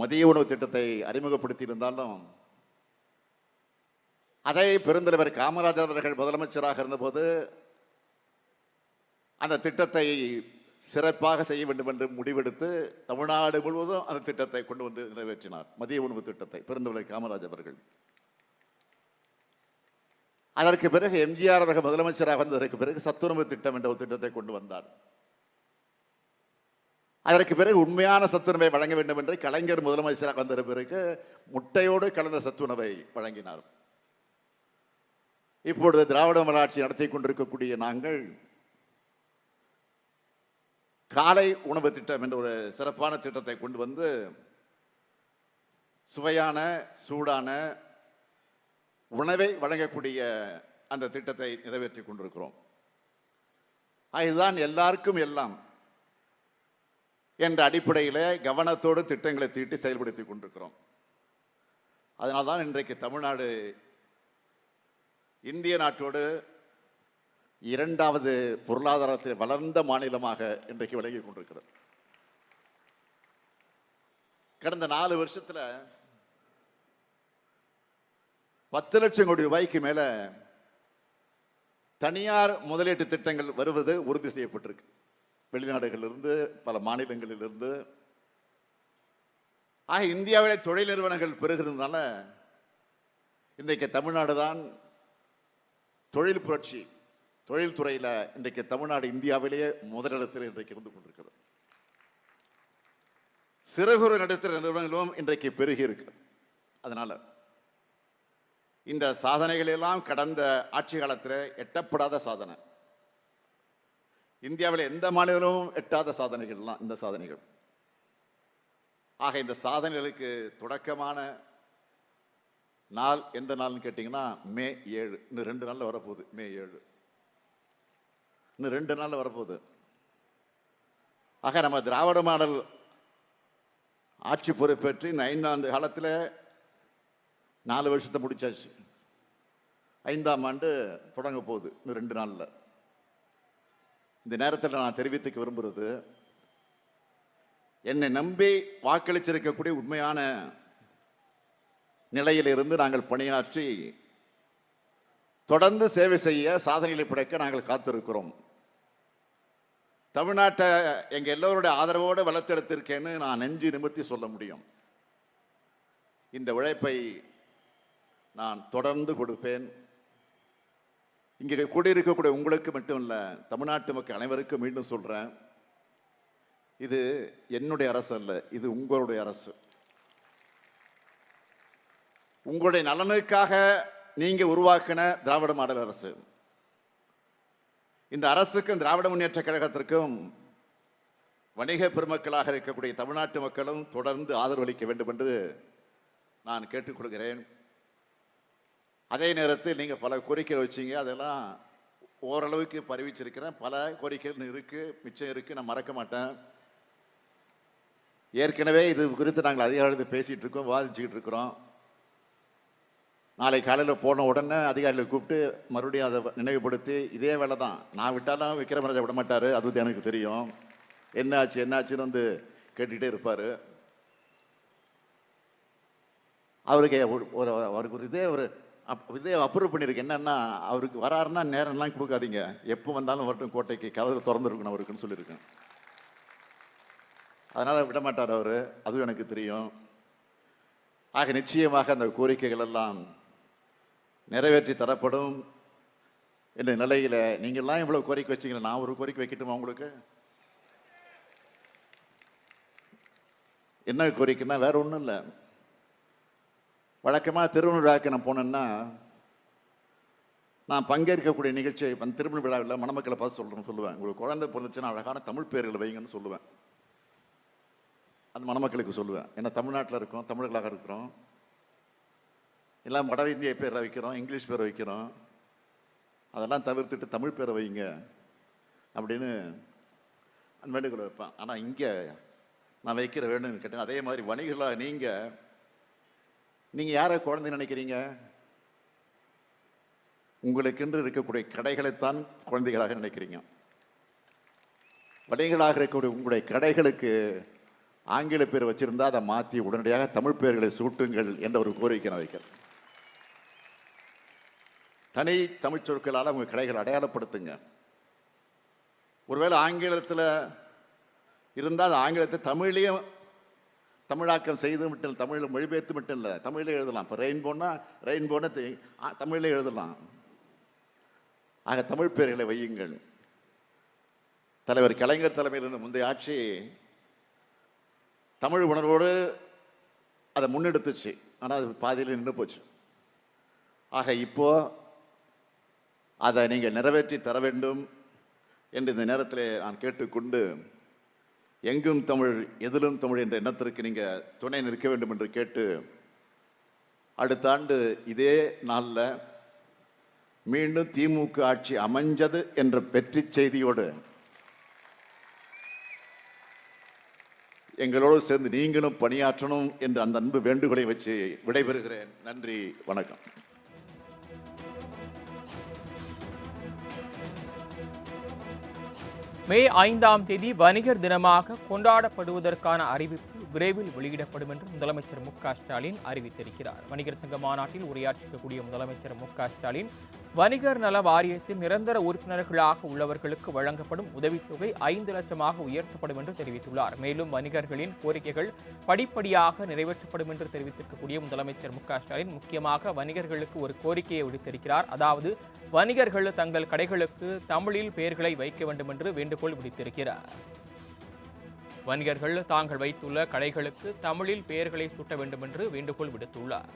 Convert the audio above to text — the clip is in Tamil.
மதிய உணவு திட்டத்தை அறிமுகப்படுத்தி இருந்தாலும் அதை பெருந்தலைவர் காமராஜர் அவர்கள் முதலமைச்சராக இருந்தபோது அந்த திட்டத்தை சிறப்பாக செய்ய வேண்டும் என்று முடிவெடுத்து தமிழ்நாடு முழுவதும் அந்த திட்டத்தை கொண்டு வந்து நிறைவேற்றினார். மதிய உணவு திட்டத்தை பெருந்தலைவர் காமராஜர் அவர்கள். அதற்கு பிறகு எம்ஜிஆர் அவர்கள் முதலமைச்சராக வந்ததற்கு பிறகு சத்துணவு திட்டம் என்ற ஒரு திட்டத்தை கொண்டு வந்தார். அதற்கு பிறகு உண்மையான சத்துணவை வழங்க வேண்டும் என்று கலைஞர் முதலமைச்சராக வந்த பிறகு முட்டையோடு கலந்த சத்துணவை வழங்கினார். இப்பொழுது திராவிட மலாட்சி நடத்தி கொண்டிருக்கக்கூடிய நாங்கள் காலை உணவு திட்டம் என்ற ஒரு சிறப்பான திட்டத்தை கொண்டு வந்து சுவையான சூடான உணவை வழங்கக்கூடிய அந்த திட்டத்தை நிறைவேற்றி கொண்டிருக்கிறோம். இதுதான் எல்லாருக்கும் எல்லாம் என்ற அடிப்படையில் கவனத்தோடு திட்டங்களை தீட்டி செயல்படுத்தி கொண்டிருக்கிறோம். அதனால்தான் இன்றைக்கு தமிழ்நாடு இந்திய நாட்டோடு இரண்டாவது பொருளாதாரத்தில் வளர்ந்த மாநிலமாக இன்றைக்கு விலகி கொண்டிருக்கிறது. கடந்த நாலு வருஷத்தில் பத்து லட்சம் கோடி ரூபாய்க்கு மேலே தனியார் முதலீட்டு திட்டங்கள் வருவது உறுதி செய்யப்பட்டிருக்கு. வெளிநாடுகளிலிருந்து பல மாநிலங்களிலிருந்து. ஆக இந்தியாவிலே தொழில் நிறுவனங்கள் பெருகிறதுனால இன்றைக்கு தமிழ்நாடு தான் தொழில் புரட்சி தொழில்துறையில் இன்றைக்கு தமிழ்நாடு இந்தியாவிலேயே முதலிடத்தில் இன்றைக்கு இருந்து கொண்டிருக்கிறது. சிறு குறு நடுத்தர நிறுவனங்களும் இன்றைக்கு பெருகி இருக்கு. அதனால் இந்த சாதனைகளெல்லாம் கடந்த ஆட்சி காலத்தில் எட்டப்படாத சாதனை. இந்தியாவில் எந்த மாநிலமும் எட்டாத சாதனைகள்லாம் இந்த சாதனைகள். ஆக இந்த சாதனைகளுக்கு தொடக்கமான நாள் எந்த நாள்னு கேட்டிங்கன்னா மே ஏழு. இன்னும் ரெண்டு நாளில் வரப்போகுது மே ஏழு. இன்னும் ரெண்டு நாளில் வரப்போகுது. ஆக நம்ம திராவிட மாடல் ஆட்சி பொறுப்பேற்று இந்த ஐந்தாண்டு காலத்தில் நாலு வருஷத்தை முடிச்சாச்சு. ஐந்தாம் ஆண்டு தொடங்க போகுது இன்னும் ரெண்டு நாளில். இந்த நேரத்தில் நான் தெரிவித்துக்க விரும்புகிறது என்னை நம்பி வாக்களிச்சிருக்கக்கூடிய உண்மையான நிலையிலிருந்து நாங்கள் பணியாற்றி தொடர்ந்து சேவை செய்ய சாதனைகளை படைக்க நாங்கள் காத்திருக்கிறோம். தமிழ்நாட்டை எங்கள் எல்லோருடைய ஆதரவோடு வளர்த்தெடுத்திருக்கேன்னு நான் நெஞ்சு நிமிர்த்தி சொல்ல முடியும். இந்த உழைப்பை நான் தொடர்ந்து கொடுப்பேன். இங்கே கூட இருக்கக்கூடிய உங்களுக்கு மட்டும் இல்லை தமிழ்நாட்டு மக்கள் அனைவருக்கும் மீண்டும் சொல்கிறேன் இது என்னுடைய அரசு அல்ல இது உங்களுடைய அரசு. உங்களுடைய நலனுக்காக நீங்கள் உருவாக்கின திராவிட மாடல் அரசு. இந்த அரசுக்கும் திராவிட முன்னேற்ற கழகத்திற்கும் வணிக பெருமக்களாக இருக்கக்கூடிய தமிழ்நாட்டு மக்களும் தொடர்ந்து ஆதரவளிக்க வேண்டும் என்று நான் கேட்டுக்கொள்கிறேன். அதே நேரத்தில் நீங்கள் பல கோரிக்கைகள் வச்சீங்க. அதெல்லாம் ஓரளவுக்கு பரவிச்சிருக்கிறேன். பல கோரிக்கைகள் இருக்குது மிச்சம் இருக்குது நான் மறக்க மாட்டேன். ஏற்கனவே இது குறித்து நாங்கள் அதிகாரிகள் பேசிகிட்டு இருக்கோம் விவாதிச்சுக்கிட்டு இருக்கிறோம். நாளை காலையில் போன உடனே அதிகாரிகளை கூப்பிட்டு மறுபடியும் அதை நினைவுபடுத்தி இதே வேலை தான். நான் விட்டாலும் விக்ரமராஜா விட மாட்டார். அது எனக்கு தெரியும். என்னாச்சு என்னாச்சுன்னு வந்து கேட்டுக்கிட்டே இருப்பார். அவருக்கு ஒரு ஒரு அவருக்கு ஒரு இதே ஒரு அப் இதே அப்ரூவ் பண்ணியிருக்கு என்னன்னா அவருக்கு வராருன்னா நேரம்லாம் கொடுக்காதீங்க. எப்போ வந்தாலும் வரட்டும் கோட்டைக்கு கதவு திறந்துருக்கணும் அவருக்குன்னு சொல்லியிருக்கேன். அதனால் விட மாட்டார் அவர். அதுவும் எனக்கு தெரியும். ஆக நிச்சயமாக அந்த கோரிக்கைகள் எல்லாம் நிறைவேற்றி தரப்படும். என்ற நிலையில் நீங்கள்லாம் இவ்வளோ கோரிக்கை வச்சிங்களா நான் ஒரு கோரிக்கை வைக்கட்டுமா உங்களுக்கு? என்ன கோரிக்கைன்னா வேறு ஒன்றும் இல்லை. வழக்கமாக திருவிழாக்கு நான் போனேன்னா நான் பங்கேற்கக்கூடிய நிகழ்ச்சி அந்த திருமண விழாவில் மணமக்களை பார்த்து சொல்கிறேன்னு சொல்லுவேன். உங்களுக்கு குழந்தை பிறந்துச்சுன்னா அழகான தமிழ் பேர்களை வைங்கன்னு சொல்லுவேன். அந்த மணமக்களுக்கு சொல்லுவேன். ஏன்னா தமிழ்நாட்டில் இருக்கோம் தமிழர்களாக இருக்கிறோம். எல்லாம் வட இந்திய பேரை வைக்கிறோம் இங்கிலீஷ் பேரை வைக்கிறோம். அதெல்லாம் தவிர்த்துட்டு தமிழ் பேரை வைங்க அப்படின்னு அந்த வேண்டுகோளை வைப்பேன். ஆனால் இங்கே நான் வைக்கிற வேணும்னு கேட்டேன். அதே மாதிரி வணிகர்களாக நீங்கள் நீங்கள் யாரை குழந்தை நினைக்கிறீங்க? உங்களுக்கென்று இருக்கக்கூடிய கடைகளைத்தான் குழந்தைகளாக நினைக்கிறீங்க. வணிகர்களாக இருக்கக்கூடிய உங்களுடைய கடைகளுக்கு ஆங்கில பேர் வச்சுருந்தா அதை மாற்றி உடனடியாக தமிழ் பெயர்களை சூட்டுங்கள் என்ற ஒரு கோரிக்கை நான் வைக்கிறேன். தனி தமிழ் சொற்களால் உங்கள் கடைகளை அடையாளப்படுத்துங்க. ஒருவேளை ஆங்கிலத்தில் இருந்தால் அது ஆங்கிலத்தை தமிழ்லேயும் தமிழாக்கம் செய்து மட்டும் இல்லை தமிழில் மொழிபெயர்த்து மட்டும் இல்லை. தமிழில் எழுதலாம். இப்போ ரெயின்போன்னா ரெயின்போன்னு தமிழில் எழுதலாம். ஆக தமிழ் பெயர்களை வையுங்கள். தலைவர் கலைஞர் தலைமையில் இருந்த முந்தைய ஆட்சி தமிழ் உணர்வோடு அதை முன்னெடுத்துச்சு. ஆனால் அது பாதியில் நின்று போச்சு. ஆக இப்போ அதை நீங்கள் நிறைவேற்றி தர வேண்டும் என்று இந்த நேரத்தில் நான் கேட்டுக்கொண்டு எங்கும் தமிழ் எதிலும் தமிழ் என்ற எண்ணத்திற்கு நீங்கள் துணை நிற்க வேண்டும் என்று கேட்டு அடுத்த ஆண்டு இதே நாளில் மீண்டும் திமுக ஆட்சி அமைஞ்சது என்ற வெற்றி செய்தியோடு எங்களோடு சேர்ந்து நீங்களும் பணியாற்றணும் என்று அந்த அன்பு வேண்டுகோளை வச்சு விடைபெறுகிறேன். நன்றி வணக்கம். மே ஐந்தாம் தேதி வணிகர் தினமாக கொண்டாடப்படுவதற்கான அறிவிப்பு. விரைவில் வெளியிடப்படும் என்று முதலமைச்சர் மு க ஸ்டாலின் அறிவித்திருக்கிறார். வணிகர் சங்க மாநாட்டில் உரையாற்றிக்கக்கூடிய முதலமைச்சர் மு க ஸ்டாலின் வணிகர் நல வாரியத்தின் நிரந்தர உறுப்பினர்களாக உள்ளவர்களுக்கு வழங்கப்படும் உதவித்தொகை ஐந்து லட்சமாக உயர்த்தப்படும் என்று தெரிவித்துள்ளார். மேலும் வணிகர்களின் கோரிக்கைகள் படிப்படியாக நிறைவேற்றப்படும் என்று தெரிவித்திருக்கக்கூடிய முதலமைச்சர் மு க ஸ்டாலின் முக்கியமாக வணிகர்களுக்கு ஒரு கோரிக்கையை விடுத்திருக்கிறார். அதாவது வணிகர்கள் தங்கள் கடைகளுக்கு தமிழில் பெயர்களை வைக்க வேண்டும் என்று வேண்டுகோள் விடுத்திருக்கிறார். வணிகர்கள் தாங்கள் வைத்துள்ள கடைகளுக்கு தமிழில் பெயர்களை சூட்ட வேண்டும் என்று வேண்டுகோள் விடுத்துள்ளார்.